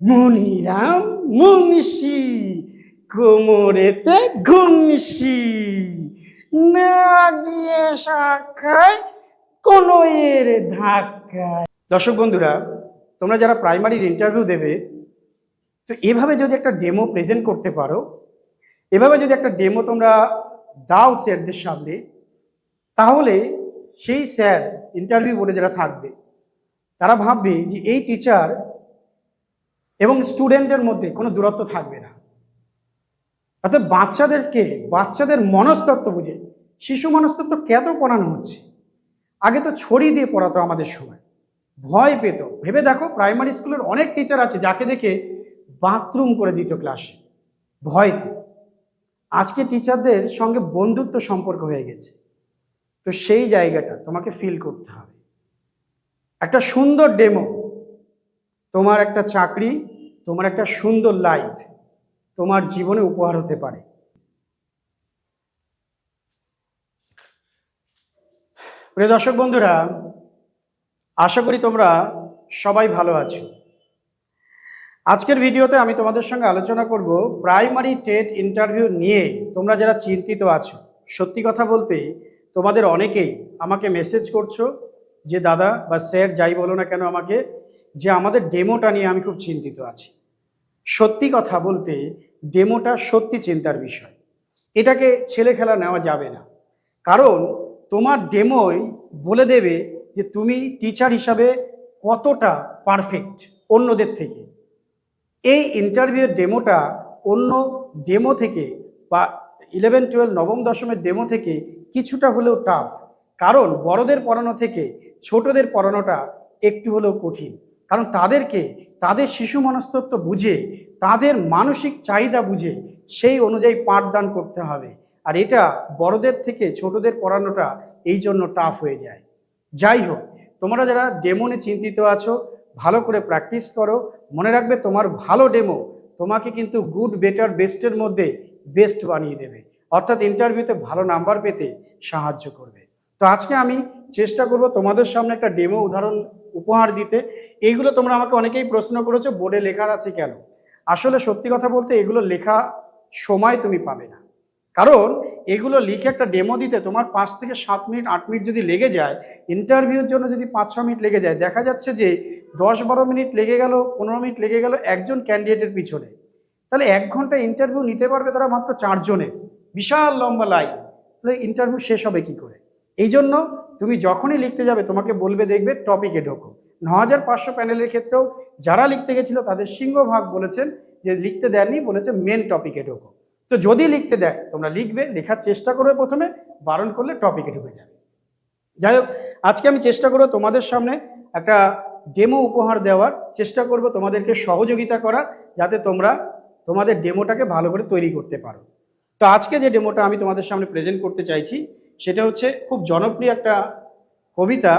মনিরাম মুন্সি কোমরেতে ঘুমসি না দিয়ে শাখায় কোন এর ধাক্কায়। দর্শক বন্ধুরা, তোমরা যারা প্রাইমারির ইন্টারভিউ দেবে, তো এভাবে যদি একটা ডেমো প্রেজেন্ট করতে পারো, এভাবে যদি একটা ডেমো তোমরা দাও স্যারদের সামনে, তাহলে সেই স্যার ইন্টারভিউ বলে যারা থাকবে, তারা ভাববে যে এই টিচার এবং স্টুডেন্টের মধ্যে কোনো দূরত্ব থাকবে না। অর্থাৎ বাচ্চাদেরকে, বাচ্চাদের মনস্তত্ত্ব বুঝে, শিশু মনস্তত্ত্ব কেন পড়ানো হচ্ছে? আগে তো ছড়ি দিয়ে পড়াতো আমাদের সময়। ভয় পেত। ভেবে দেখো, প্রাইমারি স্কুলের অনেক টিচার আছে যাকে দেখে বাথরুম করে দিত ক্লাসে। ভয়তে। আজকে টিচারদের সঙ্গে বন্ধুত্ব সম্পর্ক হয়ে গেছে। তো সেই জায়গাটা তোমাকে ফিল করতে হবে। একটা সুন্দর ডেমো তোমার একটা চাকরি, তোমার একটা সুন্দর লাইফ তোমার জীবনে উপহার হতে পারে। প্রিয় দর্শক বন্ধুরা, আশা করি তোমরা সবাই ভালো আছো। আজকের ভিডিওতে আমি তোমাদের সঙ্গে আলোচনা করব প্রাইমারি টেট ইন্টারভিউ নিয়ে। তোমরা যারা চিন্তিত আছো, সত্যি কথা বলতে তোমাদের অনেকেই আমাকে মেসেজ করছ যে, দাদা বা স্যার যাই বলো না কেন আমাকে যে আমাদের ডেমোটা নিয়ে আমি খুব চিন্তিত আছি। সত্যি কথা বলতে, ডেমোটা সত্যি চিন্তার বিষয়। এটাকে ছেলে খেলা নেওয়া যাবে না। কারণ, তোমার ডেমোই বলে দেবে যে তুমি টিচার হিসাবে কতটা পারফেক্ট অন্যদের থেকে। এই ইন্টারভিউয়ের ডেমোটা অন্য ডেমো থেকে বা ইলেভেন টুয়েলভ নবম, দশমের ডেমো থেকে কিছুটা হলেও টাফ কারণ, বড়দের পড়ানো থেকে ছোটদের পড়ানোটা একটু হলেও কঠিন। কারণ তাদেরকে, তাদের শিশু মনস্তত্ব বুঝে, তাদের মানসিক চাহিদা বুঝে সেই অনুযায়ী পাঠদান করতে হবে। আর এটা বড়দের থেকে ছোটদের পড়ানোটা এই জন্য টাফ হয়ে যায়। যাই হোক, তোমরা যারা ডেমোনে চিন্তিত আছো, ভালো করে প্র্যাকটিস করো। মনে রাখবে তোমার ভালো ডেমো তোমাকে কিন্তু গুড বেটার বেস্টের মধ্যে বেস্ট বানিয়ে দেবে। অর্থাৎ ইন্টারভিউতে ভালো নাম্বার পেতে সাহায্য করবে। তো আজকে আমি চেষ্টা করব তোমাদের সামনে একটা ডেমো উদাহরণ উপহার দিতে। এইগুলো তোমরা আমাকে অনেকেই প্রশ্ন করেছ, বোর্ডে লেখার আছে কেন? আসলে সত্যি কথা বলতে এগুলো লেখা সময় তুমি পাবে না। কারণ এগুলো লিখে একটা ডেমো দিতে তোমার পাঁচ থেকে সাত মিনিট, আট মিনিট যদি লেগে যায় ইন্টারভিউর জন্য যদি পাঁচ ছ মিনিট লেগে যায়, দেখা যাচ্ছে যে দশ, বারো মিনিট লেগে গেল, পনেরো মিনিট লেগে গেল একজন ক্যান্ডিডেটের পিছনে। তাহলে এক ঘণ্টা ইন্টারভিউ নিতে পারবে তারা মাত্র চারজনে বিশাল লম্বা লাইন তাহলে ইন্টারভিউ শেষ হবে কি করে? এই জন্য তুমি যখনই লিখতে যাবে, তোমাকে বলবে, দেখবে টপিকে ঢোকো। ন হাজার পাঁচশো প্যানেলের ক্ষেত্রেও যারা লিখতে গেছিল, তাদের সিংহভাগ বলেছেন যে লিখতে দেননি, বলেছে মেন টপিকে ঢোকো। তো যদি লিখতে দেয়, তোমরা লিখবে, লেখার চেষ্টা করবে প্রথমে, বারণ করলে টপিকে ঢুকে যাবে। যাই হোক, আজকে আমি চেষ্টা করব তোমাদের সামনে একটা ডেমো উপহার দেওয়ার। চেষ্টা করব তোমাদেরকে সহযোগিতা করার, যাতে তোমরা তোমাদের ডেমোটাকে ভালো করে তৈরি করতে পারো। তো আজকে যে ডেমোটা আমি তোমাদের সামনে প্রেজেন্ট করতে চাইছি সেটা হচ্ছে খুব জনপ্রিয় একটা কবিতা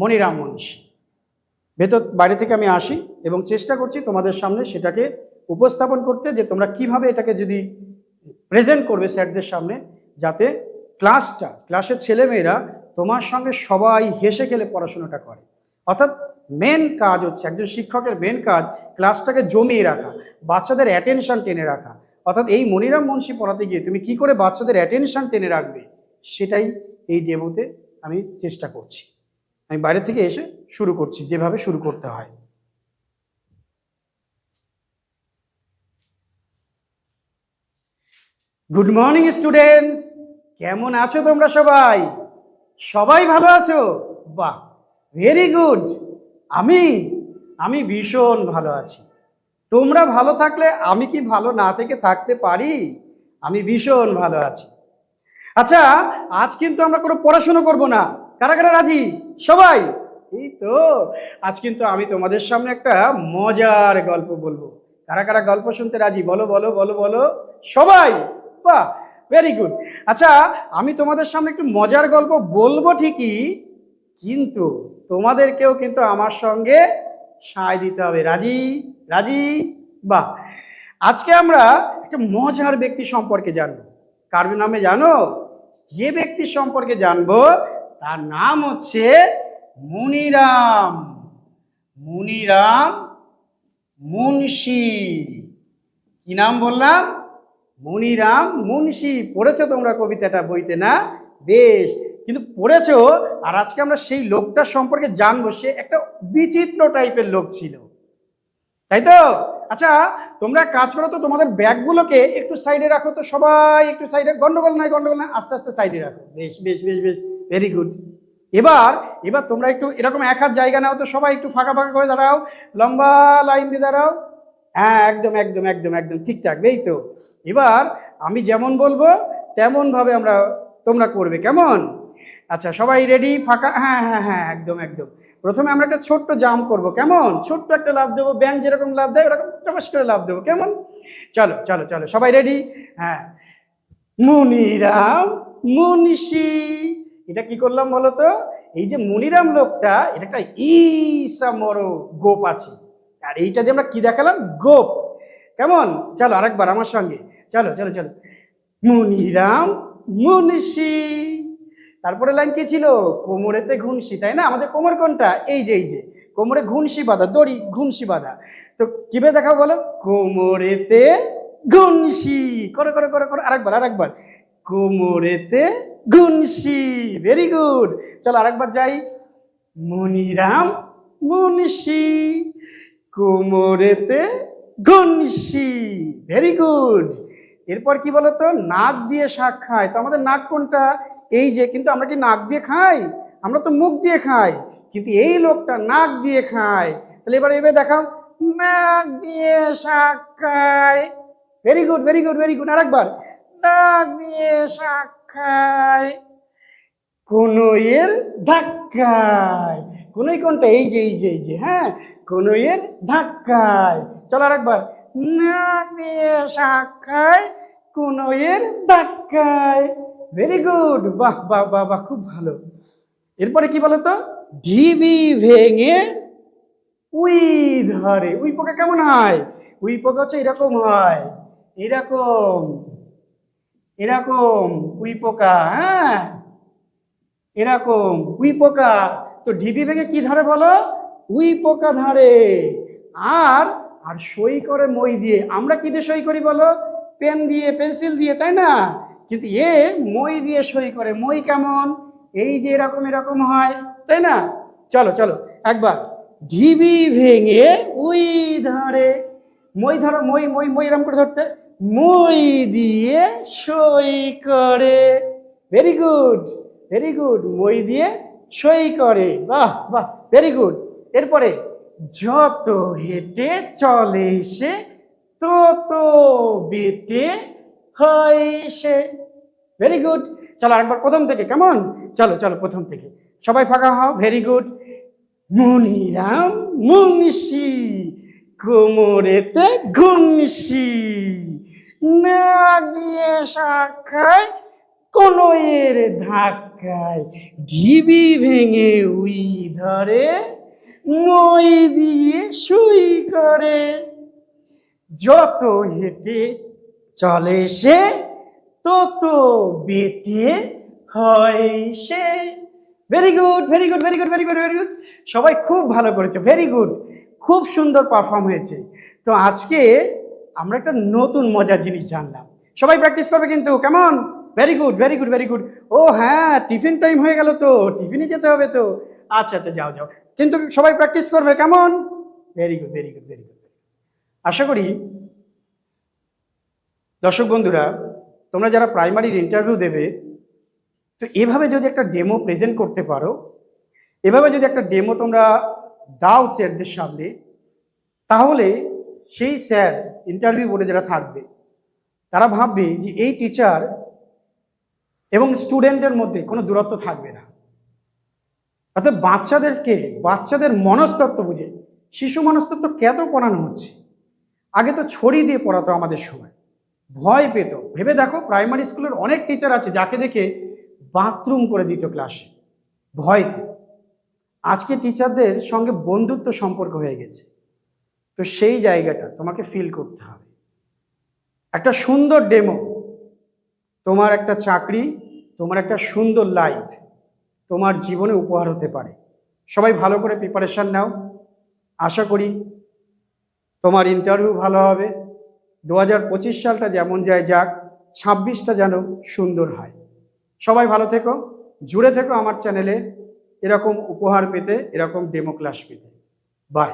মনিরাম মনীষী। ভেতর, বাইরে থেকে আমি আসি এবং চেষ্টা করছি তোমাদের সামনে সেটাকে উপস্থাপন করতে যে তোমরা কীভাবে এটাকে যদি প্রেজেন্ট করবে স্যারদের সামনে যাতে ক্লাসটা, ক্লাসের ছেলেমেয়েরা তোমার সঙ্গে সবাই হেসে খেলে পড়াশোনাটা করে। অর্থাৎ মেন কাজ হচ্ছে একজন শিক্ষকের মেন কাজ ক্লাসটাকে জমিয়ে রাখা, বাচ্চাদের অ্যাটেনশন টেনে রাখা। অর্থাৎ এই মনিরাম মুন্সি পড়াতে গিয়ে তুমি কি করে বাচ্চাদের অ্যাটেনশন টেনে রাখবে? সেটাই এই ডেমোতে আমি চেষ্টা করছি। আমি বাইরে থেকে এসে শুরু করছি, যেভাবে শুরু করতে হয়। গুড মর্নিং স্টুডেন্টস কেমন আছো তোমরা সবাই? সবাই ভালো আছো? বাহ ভেরি গুড আমি আমি ভীষণ ভালো আছি। তোমরা ভালো থাকলে আমি কি ভালো না থেকে থাকতে পারি? আমি ভীষণ ভালো আছি। আচ্ছা আজ কিন্তু আমরা কোনো পড়াশুনো করব না। কারা কারা রাজি? সবাই? এই তো, আজ কিন্তু আমি তোমাদের সামনে একটা মজার গল্প বলব। কারা কারা গল্প শুনতে রাজি? বলো বলো বলো বলো। সবাই? বাহ ভেরি গুড আচ্ছা আমি তোমাদের সামনে একটু মজার গল্প বলব ঠিকই, কিন্তু তোমাদেরকেও কিন্তু আমার সঙ্গে সায় দিতে হবে। রাজি? রাজি? বাহ। আজকে আমরা একটা মজার ব্যক্তি সম্পর্কে জানব। কার নামে জানো? যে ব্যক্তির সম্পর্কে জানব, তার নাম হচ্ছে মুনিরাম। মুনিরাম মুন্সি। কি নাম বললাম? মনিরাম মুন্সি। পড়েছো তোমরা কবিতাটা, বইতে না? বেশ। কিন্তু পড়েছো, আর আজকে আমরা সেই লোকটার সম্পর্কে জানব, সে একটা বিচিত্র টাইপের লোক ছিল। তাই তো? আচ্ছা তোমরা কাজ করো তো, তোমাদের ব্যাগগুলোকে একটু সাইডে রাখো তো সবাই, একটু সাইডে গন্ডগোল নাই গন্ডগোল নাই, আস্তে আস্তে সাইডে রাখো। বেশ বেশ বেশ বেশ ভেরি গুড এবার এবার তোমরা একটু এরকম এক হাত জায়গা নাও তো সবাই, একটু ফাঁকা ফাঁকা করে দাঁড়াও। লম্বা লাইন দিয়ে দাঁড়াও। হ্যাঁ একদম একদম একদম একদম, ঠিকঠাক, এই তো। এবার আমি যেমন বলব, তেমনভাবে আমরা, তোমরা করবে, কেমন? আচ্ছা সবাই রেডি ফাঁকা? হ্যাঁ হ্যাঁ হ্যাঁ একদম একদম। প্রথমে আমরা একটা ছোট্ট জাম করব। কেমন? ছোট্ট একটা লাভ দেবো ব্যাংক যেরকম লাভ দেয়, ওরকম টপাস করে লাভ দেবো। কেমন? চলো চলো চলো, সবাই রেডি হ্যাঁ। মুনিরাম, মুনিষি। এটা কি করলাম বলো তো এই যে মুনিরাম লোকটা এটা একটা ইসা মরো গোপ আছে। আর এইটা দিয়ে আমরা কি দেখালাম? গোপ। কেমন? চলো, আরেকবার আমার সঙ্গে। চলো চলো চলো। মুনিরাম, মুনিষি। তারপরে লাইন কি ছিল? কোমরেতে ঘুনসি তাই না? আমাদের কোমর কোনটা? এই যে এই যে। কোমরে ঘুনসি বাঁধা, দড়ি ঘুনসি বাঁধা। তো কীভাবে দেখাও বলো? কোমরেতে ঘুনসি করে করে করে করে। আরেকবার আরেকবার। কোমরেতে ঘুনসি ভেরি গুড চলো আরেকবার যাই। মনিরাম মুনসি কোমরেতে ঘুনসি ভেরি গুড এরপর কি বলতো? নাক দিয়ে শাক খায়। তো আমাদের নাক কোনটা? এই যে, কিন্তু আমরা কি নাক দিয়ে খাই? আমরা তো মুখ দিয়ে খাই। কিন্তু এই লোকটা নাক দিয়ে খায়। তাহলে এবার এবার দেখাও। নাক দিয়ে শাক খায়। Very good very good very good আরেকবার। নাক দিয়ে শাক খায়। কনইয়ের ধাক্কায়। কনই কোনটা? এই যে এই যে এই যে হ্যাঁ? কনইয়ের ধাক্কায়। চলো আরেকবার। নাক দিয়ে শাক খায় কনইয়ের ধাক্কায়। ভেরি গুড বাহ বাহ বাহ বাহ, খুব ভালো। এরপরে কি বলতো? ঢিবি ভেঙে উই ধরে। উই পোকা কেমন হয়? উই পোকা হচ্ছে এরকম হয়। এরকম। এরকম উই পোকা হ্যাঁ? এরকম উই পোকা। তো ঢিবি ভেঙে কি ধরে বলো? উই পোকা ধারে। আর আর সই করে মই দিয়ে। আমরা কি দিয়ে সই করি বলো? পেন দিয়ে, পেন্সিল দিয়ে, তাই না? কিন্তু এ মই দিয়ে সই করে। মই কেমন? এই যে এরকম এরকম হয়, তাই না? চলো চলো, একবার। ঢিবি ভেঙে উই ধরে। মই ধরো, মই মই মই এরকম করে ধরতে। মই দিয়ে সই করে। ভেরি গুড ভেরি গুড মই দিয়ে সই করে। বাহ বাহ ভেরি গুড এরপরে, যত হেঁটে চলে সে, তত বেটে হয় সে। ভেরি গুড চলো আরেকবার প্রথম থেকে, কেমন? চলো চলো প্রথম থেকে। সবাই ফাঁকা হও ভেরি গুড মুনিরাম মুনিষি কোমরেতে ঘুমসি, না দিয়ে শাখায় কোনো এর ধাক্কায় ঢিবি ভেঙে উই ধরে মই দিয়ে সুই করে। যত হেঁটে চলে সে, তত বেটে হয় সে। Very good very good very good very good very good সবাই খুব ভালো করেছে। ভেরি গুড খুব সুন্দর পারফর্ম হয়েছে। তো আজকে আমরা একটা নতুন মজার জিনিস জানলাম। সবাই প্র্যাকটিস করবে কিন্তু, কেমন? Very good very good very good ও হ্যাঁ টিফিন টাইম হয়ে গেল তো টিফিনে যেতে হবে তো। আচ্ছা আচ্ছা যাও যাও। কিন্তু সবাই প্র্যাকটিস করবে, কেমন? Very good very good very good আশা করি, দর্শক বন্ধুরা, তোমরা যারা প্রাইমারির ইন্টারভিউ দেবে, তো এভাবে যদি একটা ডেমো প্রেজেন্ট করতে পারো, এভাবে যদি একটা ডেমো তোমরা দাও স্যারদের সামনে, তাহলে সেই স্যার ইন্টারভিউ বলে যারা থাকবে, তারা ভাববে যে এই টিচার এবং স্টুডেন্টের মধ্যে কোনো দূরত্ব থাকবে না। অর্থাৎ বাচ্চাদেরকে, বাচ্চাদের মনস্তত্ত্ব বুঝে, শিশু মনস্তত্ত্ব কেত পড়ানো হচ্ছে? আগে তো ছড়ি দিয়ে পড়াতো আমাদের সময়। ভয় পেত। ভেবে দেখো, প্রাইমারি স্কুলের অনেক টিচার আছে যাকে দেখে বাথরুম করে দিত ক্লাসে ভয়তে। আজকে টিচারদের সঙ্গে বন্ধুত্ব সম্পর্ক হয়ে গেছে। তো সেই জায়গাটা তোমাকে ফিল করতে হবে। একটা সুন্দর ডেমো তোমার একটা চাকরি তোমার একটা সুন্দর লাইফ তোমার জীবনে উপহার হতে পারে। সবাই ভালো করে প্রিপারেশান নাও। আশা করি তোমার ইন্টারভিউ ভালো হবে। দু হাজার পঁচিশ সালটা যেমন যায় যাক, ছাব্বিশটা যেন সুন্দর হয়। সবাই ভালো থেকো, জুড়ে থেকো আমার চ্যানেলে এরকম উপহার পেতে, এরকম ডেমো ক্লাস পেতে। বাই